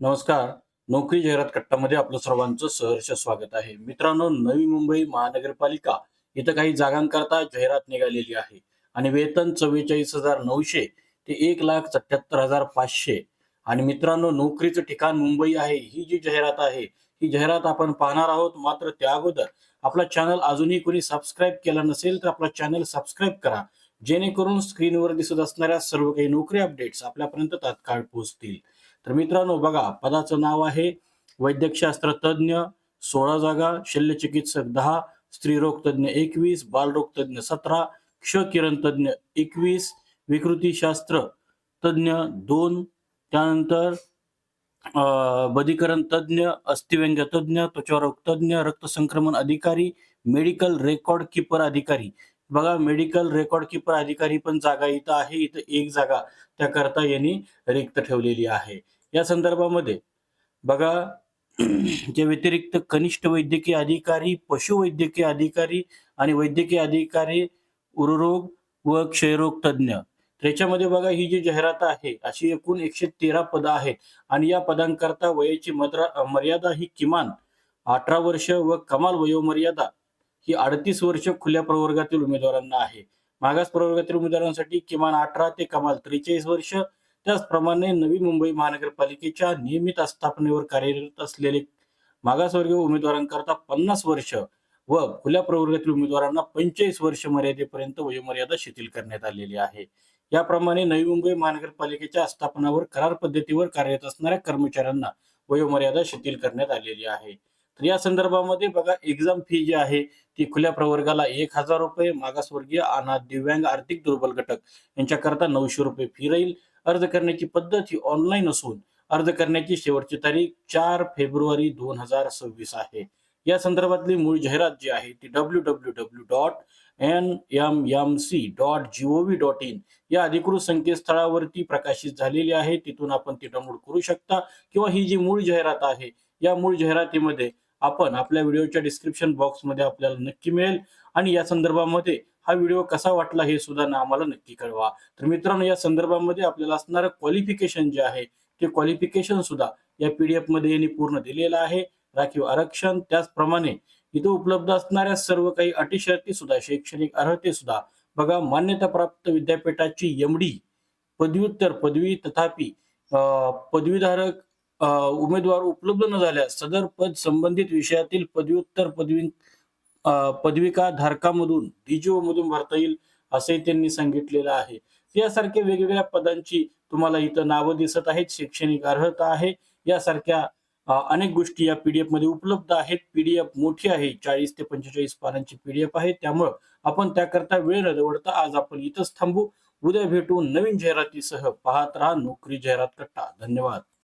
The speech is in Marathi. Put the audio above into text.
नमस्कार. नोकरी जाहिरात कट्टामध्ये आपलं सर्वांचं सहर्ष स्वागत आहे. मित्रांनो नवी मुंबई महानगरपालिका इथं काही जागांकरता जाहिरात निघालेली आहे. आणि वेतन चव्वेचाळीस हजार नऊशे ते एक लाख सत्याहत्तर हजार पाचशे. आणि मित्रांनो नोकरीचं ठिकाण मुंबई आहे. ही जी जाहिरात आहे ही जाहिरात आपण पाहणार आहोत. मात्र त्या अगोदर आपला चॅनल अजूनही कोणी सबस्क्राईब केला नसेल तर आपला चॅनल सबस्क्राईब करा. जेणेकरून स्क्रीनवर दिसत असणाऱ्या सर्व काही नोकरी अपडेट्स आपल्यापर्यंत तात्काळ पोहोचतील. तर मित्रांनो बघा पदाचं नाव आहे वैद्यकशास्त्र तज्ज्ञ सोळा जागा शल्यचिकित्सक दहा स्त्रीरोग तज्ज्ञ एकवीस बालरोग तज्ज्ञ सतरा क्ष किरण तज्ज्ञ एकवीस विकृतीशास्त्र तज्ज्ञ दोन त्यानंतर अं, बधीकरण तज्ज्ञ अस्थिव्यंग तज्ज्ञ त्वचारोग तज्ज्ञ रक्तसंक्रमण अधिकारी मेडिकल रेकॉर्ड किपर अधिकारी. बघा मेडिकल रेकॉर्ड किपर अधिकारी पण जागा इथं आहे इथं एक जागा त्याकरता यांनी रिक्त ठेवलेली आहे. या संदर्भामध्ये बघा जे व्यतिरिक्त कनिष्ठ वैद्यकीय अधिकारी पशुवैद्यकीय अधिकारी आणि वैद्यकीय अधिकारी उररोग व क्षयरोग तज्ज्ञ त्याच्यामध्ये बघा ही जी जाहिरात आहे अशी एकूण एकशे तेरा पदं आहेत. आणि या पदांकरता वयाची मद्रा मर्यादा ही किमान अठरा वर्ष व कमाल वयोमर्यादा ही अडतीस वर्ष खुल्या प्रवर्गातील उमेदवारांना आहे. मागास प्रवर्गातील उमेदवारांसाठी किमान अठरा ते कमाल त्रेचाळीस वर्ष त्याचप्रमाणे नवी मुंबई महानगरपालिकेच्या नियमित आस्थापनेवर कार्यरत असलेले मागासवर्गीय उमेदवारांकरता पन्नास वर्ष व खुल्या प्रवर्गातील उमेदवारांना पंचेचाळीस वर्ष मर्यादेपर्यंत वयोमर्यादा शिथिल करण्यात आलेली आहे. याप्रमाणे नवी मुंबई महानगरपालिकेच्या आस्थापनावर करार पद्धतीवर कार्यरत असणाऱ्या कर्मचाऱ्यांना वयोमर्यादा शिथिल करण्यात आलेली आहे. तर या संदर्भामध्ये बघा एक्झाम फी जी आहे ती खुल्या प्रवर्गाला एक हजार रुपये मागासवर्गीय अनाथ दिव्यांग आर्थिक दुर्बल घटक यांच्याकरता नऊशे रुपये फी राहील. अर्ज करण्याची पद्धत ही ऑनलाईन असून अर्ज करण्याची शेवटची तारीख चार फेब्रुवारी दोन हजार सव्वीस आहे. या संदर्भातली मूळ जाहिरात जी आहे ती W W W dot N M M C dot G OV dot in या अधिकृत संकेतस्थळावरती प्रकाशित झालेली आहे. तिथून आपण ती डाउनलोड करू शकता. किंवा ही जी मूळ जाहिरात आहे या मूळ जाहिरातीमध्ये आपण आपल्या व्हिडिओच्या डिस्क्रिप्शन बॉक्समध्ये आपल्याला नक्की मिळेल. आणि या संदर्भामध्ये हा व्हिडिओ कसा वाटला हे सुद्धा ना आम्हाला नक्की कळवा. तर मित्रांनो या संदर्भामध्ये आपल्याला असणारं क्वालिफिकेशन जे आहे ते क्वालिफिकेशन सुद्धा या पीडीएफमध्ये यांनी पूर्ण दिलेलं आहे. राखीव आरक्षण त्याचप्रमाणे इथं उपलब्ध असणाऱ्या सर्व काही अटी शर्ती सुद्धा शैक्षणिक अर्हते सुद्धा. बघा मान्यताप्राप्त विद्यापीठाची एमडी पदव्युत्तर पदवी तथापि पदवीधारक उमेदवार उपलब्ध न झाल्यास सदर पद संबंधित विषयातील पदव्युत्तर पदवी पदविका धारकामधून डीजीओ मधून भरता येईल असे त्यांनी सांगितलेलं आहे. यासारख्या वेगवेगळ्या पदांची तुम्हाला इथं नावं दिसत आहेत शैक्षणिक अर्हता आहे यासारख्या अनेक गोष्टी या पीडीएफमध्ये उपलब्ध आहेत. पीडीएफ मोठी आहे चाळीस ते पंचेचाळीस पानांची पीडीएफ आहे. त्यामुळं आपण त्याकरता वेळ न दवडता आज आपण इथंच थांबू. उद्या भेटू नवीन जाहिरातीसह. पाहत राहा नोकरी जाहिरात कट्टा. धन्यवाद.